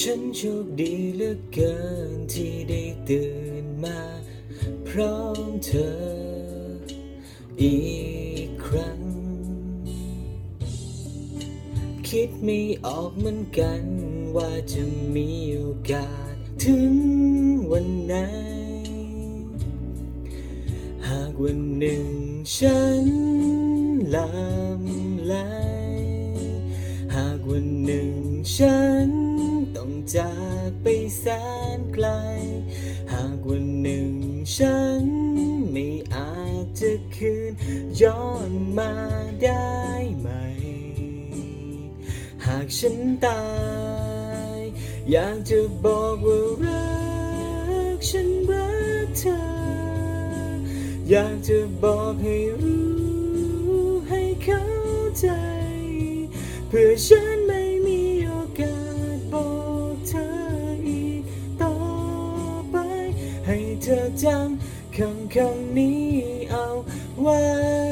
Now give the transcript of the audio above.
ฉันโชคดีเหลือเกินที่ได้ตื่นมาพร้อมเธออีกครั้ง คิดไม่ออกเหมือนกันว่าจะมีโอกาสถึงวันไหน หากวันหนึ่งฉันลำไหลหากวันหนึ่งฉัน จากไปแสนไกล หากวันหนึ่งฉันไม่อาจจะคืนย้อนมาได้ไหม หากฉันตาย อยากจะบอกว่ารักฉันรักเธอ อยากจะบอกให้รู้ให้เข้าใจ เพื่อฉัน ธอจำคำคำนี้เอาไว้